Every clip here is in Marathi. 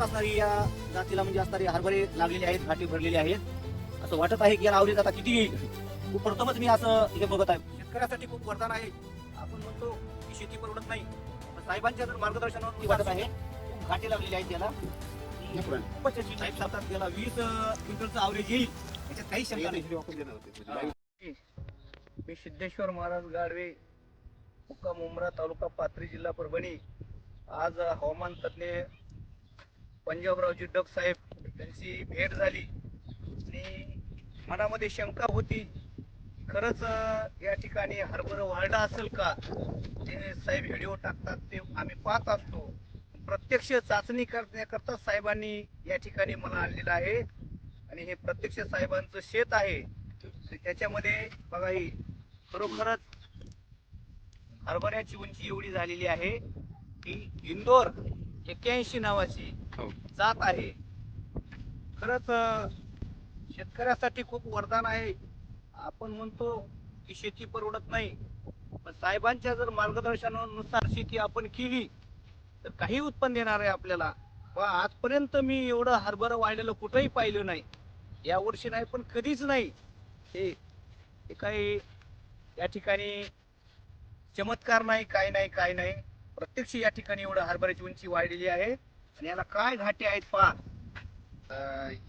असणारी या जातीला म्हणजे असणारे हरभरे लागलेले आहेत घाटे भरलेले आहेत. असं वाटत आहे की याला आवडीत आता किती येईल? खूप प्रथमच मी असं इथे बघत आहे. शेतकऱ्यासाठी खूप वरदान आहे. आपण म्हणतो की शेती परवडत नाही. पण साहेबांच्या जर मार्गदर्शनावर ती वाटत आहे खूप घाटे लागलेले आहेत याला. खूपच याची साहेब सांगतात त्याला वीस क्विंटलचं आवरेज येईल. याच्यात काही शंका नाही. मी सिद्धेश्वर महाराज गाडवे मुक्काम उमरा तालुका पाथरी जिल्हा परभणी. आज हवामान तज्ञ पंजाबरावजी डग साहेब त्यांची भेट झाली. आणि मनामध्ये शंका होती खरंच या ठिकाणी हरभरा वाढला असेल का? ते साहेब व्हिडिओ टाकतात ते आम्ही पाहत असतो. प्रत्यक्ष चाचणी करण्याकरता साहेबांनी या ठिकाणी मला आणलेलं आहे. आणि हे प्रत्यक्ष साहेबांचं शेत आहे. त्याच्यामध्ये बघा ही खरोखरच हरभऱ्याची उंची एवढी झालेली आहे की इंदोर एक्क्याऐंशी नावाची हो. जात आहे. खरंच शेतकऱ्यासाठी खूप वरदान आहे. आपण म्हणतो की शेती परवडत नाही. पण साहेबांच्या जर मार्गदर्शनानुसार शेती आपण केली तर काही उत्पन्न देणार आहे आपल्याला. व आजपर्यंत मी एवढं हरभरा वाढलेलं कुठंही पाहिलं नाही. या वर्षी नाही पण कधीच नाही. हे हे काही या ठिकाणी चमत्कार नाही काय नाही काय नाही. प्रत्यक्ष या ठिकाणी एवढं हरभऱ्याची उंची वाढलेली आहे. आणि याला काय घाटे आहेत पहा.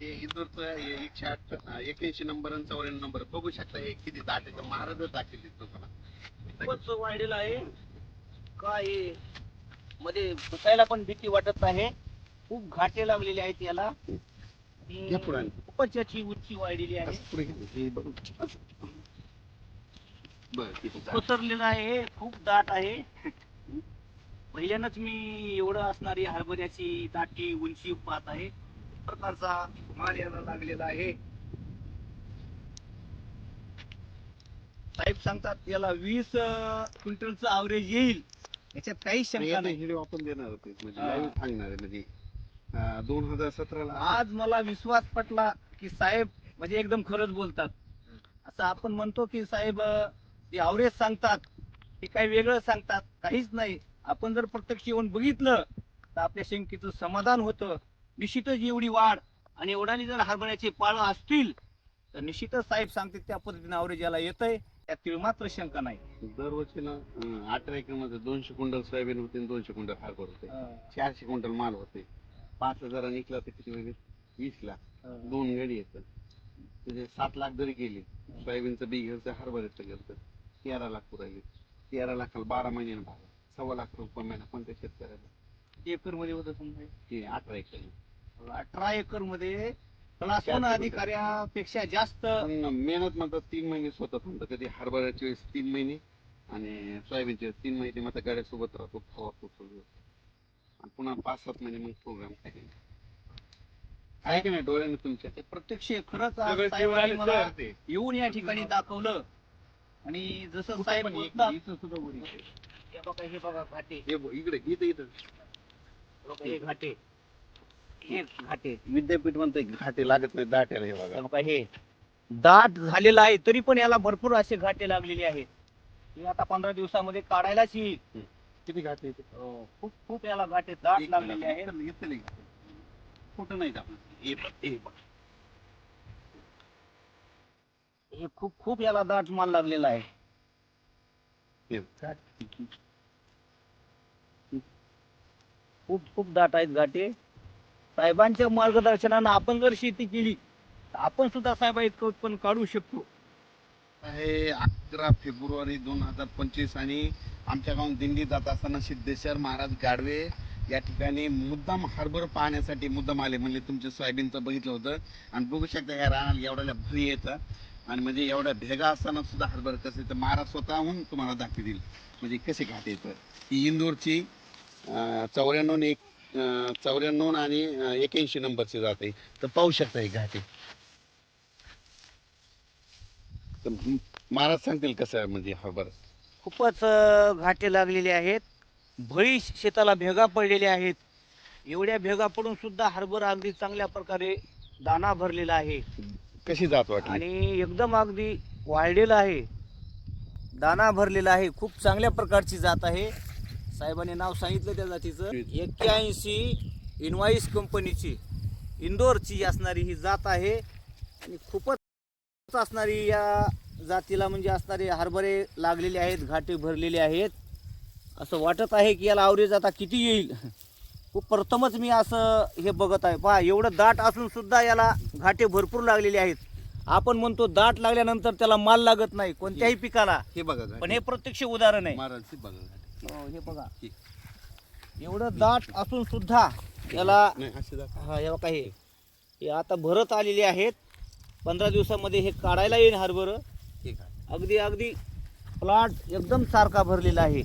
हे इंदोरचं हे एकशे आठ एक्याऐंशी नंबर आणि चौऱ्याण्णव नंबर बघू शकता हे किती दाटेचं महाराज दाखवली तुम्हाला. खूपच वाढलेलं आहे. काय हे? मध्ये बसायला पण भीती वाटत आहे. खूप घाटे लागलेले आहेत याला. खूपच याची उंची वाढलेली आहे. हे. पसरलेलं आहे. खूप दाट आहे. पहिल्यानंच मी एवढं असणारी हरभऱ्याची दाटी उंची पाहत आहे. प्रकारचा माल याला लागलेला आहे. साहेब सांगतात याला वीस क्विंटलचं अवरेज येईल. याच्यात काही शंका नाही व्हिडिओ आपण देणार होते. म्हणजे हा. सांगणार आहे म्हणजे दोन हजार सतराला. आज मला विश्वास पटला की साहेब म्हणजे एकदम खरंच बोलतात. असं आपण म्हणतो की साहेब अं, जे अवरेज सांगतात ते काही वेगळं सांगतात काहीच नाही. आपण जर प्रत्यक्ष येऊन बघितलं तर आपल्या शंकेचं समाधान होतं. निश्चितच एवढी वाढ आणि एवढाने जर हरभऱ्याचे पाळं असतील तर निश्चितच साहेब सांगते त्या पद्धतीने अवरेज याला येतंय. त्यात मात्र शंका नाही. दरवर्षी ना अं, अठरा एकरमध्ये दोनशे क्विंटल सोयाबीन होते आणि दोनशे क्विंटल हरभरा होते. चारशे क्विंटल माल होते. पाच हजार निघला तर किती होईल? वीस लाख. दोन गाडी येतात म्हणजे सात लाख जरी गेली सोयाबीनचं बी घ्यायचं हरभऱ्याचं घ्यायचं तेरा लाख पुरायले. तेरा लाखाला बारा महिन्यानं भाग सव्वा लाख रुपये महिना कोणत्या शेतकऱ्याला? एकरमध्ये होत समजा. अठरा एकर. अठरा एकरमध्ये क्लास वन अधिकाऱ्यापेक्षा जास्त पण मेहनत म्हणतात तीन महिने स्वतः म्हणतात कधी हरभऱ्याच्या वेळेस तीन महिने आणि सोयाबीनच्या वेळेस तीन महिने. मग गाड्या सोबत राहतो फवारतो सगळं. आणि पुन्हा पाच सात महिने मग प्रोग्राम आहे. की नाही डोळ्याने तुमच्या? ते प्रत्यक्ष खरंच आज सगळे साहेबांनी जीव मला आले ते. येऊन या ठिकाणी दाखवलं. आणि जसं साहेब पण बोलतात, इथं सुद्धा वर इथे. हे बघा हे बघा घाटे. हे बघ, इकडे इथं इथं. बघा, हे घाटे. हे घाटे. विद्यापीठ म्हणते घाटे लागत नाही दाट्याला हे हे बघा. बघा हे दाट झालेलं आहे तरी पण याला भरपूर असे घाटे लागलेले आहेत. हे आता पंधरा दिवसामध्ये काढायलाच येईल. किती घाटे अं, खूप खूप याला घाटे दाट लागलेले आहेत. इथले कुठं नाही आपण हे बघ, हे बघ. हे खूप खूप याला दाट माल लागलेला आहे. हे बघ. खूप खूप दाट आहेत घाटे. साहेबांच्या मार्गदर्शनानं आपण जर शेती केली तर आपण सुद्धा साहेबा इतकं उत्पन्न काढू शकतो. हे अकरा फेब्रुवारी दोन हजार पंचवीस आणि आमच्या गावून दिंडी जात असताना सिद्धेश्वर महाराज गाडवे या ठिकाणी मुद्दाम हार्बर पाहण्यासाठी मुद्दाम आले. म्हणजे तुमच्या सोयाबीनचं बघितलं होतं. आणि बघू शकता या रानाला एवढ्या भरी येतं. आणि म्हणजे एवढ्या भेगा असताना सुद्धा हरभर कसं येतं. महाराज स्वतःहून तुम्हाला दाखवतील. म्हणजे कसे घाट येतं. ही इंदोरची चौऱ्याण्णव एक चौऱ्याण्णव आणि एक्याऐंशी नंबरची जाते तर पाहू शकता ही घाटे तर महाराज सांगतील कसं आहे म्हणजे हरभरा खूपच अं, घाटे लागलेले आहेत. भळी शेताला भेगा पडलेल्या आहेत. एवढ्या भेगा पडून सुद्धा हरभरा अगदी चांगल्या प्रकारे दाना भरलेला आहे. कशी जात वाटली? आणि एकदम अगदी वाढलेला आहे. दाना भरलेला आहे. खूप चांगल्या प्रकारची जात आहे. साहेबांनी नाव सांगितलं त्या जातीचं. एक्क्याऐंशी इन्वाईस कंपनीची इंदोरची असणारी ही जात आहे. आणि खूपच असणारी या जातीला म्हणजे असणारे हरभरे लागलेले आहेत घाटे भरलेले आहेत. असं वाटत आहे की याला आवरेज आता किती येईल? खूप प्रथमच मी असं हे बघत आहे. पहा एवढं दाट असून सुद्धा याला घाटे भरपूर लागलेले आहेत. आपण म्हणतो दाट लागल्यानंतर त्याला माल लागत नाही कोणत्याही पिकाला. हे बघा पण हे प्रत्यक्ष उदाहरण आहे. हो, हे बघा. हे. एवढं दाट असून सुद्धा याला नाही असे दाखवा. हा हे बघा हे. हे आता भरत आलेले आहेत. पंधरा दिवसामध्ये हे काढायला येईल हरभरं. हे. अगदी अगदी प्लॉट एकदम सारखा भरलेला आहे.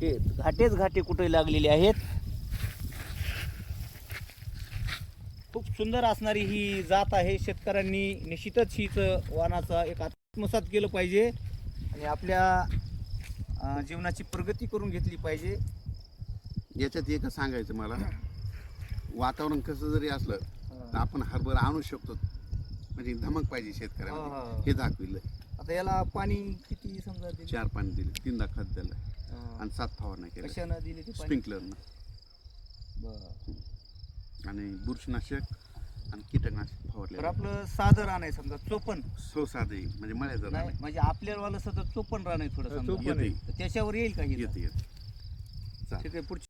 ते घाटेच घाटे कुठे लागलेले आहेत? खूप सुंदर असणारी ही जात आहे. शेतकऱ्यांनी निश्चितच हीच वाहनाचा एक आत्मसात केलं पाहिजे. आणि आपल्या अं, जीवनाची प्रगती करून घेतली पाहिजे. याच्यात एकच सांगायचं मला. वातावरण कसं जरी असलं तर आपण हरभर आणू शकतो. म्हणजे धमक पाहिजे हा, शेतकऱ्याला हा. हे दाखविलं आता याला पाणी किती समजा दिलं? चार पाणी दिले. तीनदा खत दिलं. आणि सात फवारणी केल्या. कशानं दिली ते पाणी? स्प्रिंकलरनं बरं. आणि बुरशीनाशक. आणि कीटकनाशक तर फवारले आपलं साधं रान आहे समजा चोपन सो साधे म्हणजे मळ्याचं नाही म्हणजे आपल्याला सतत चोपन रान आहे थोडं समजा. येते तर त्याच्यावर येईल का ही येते येते. ठीक आहे पुढची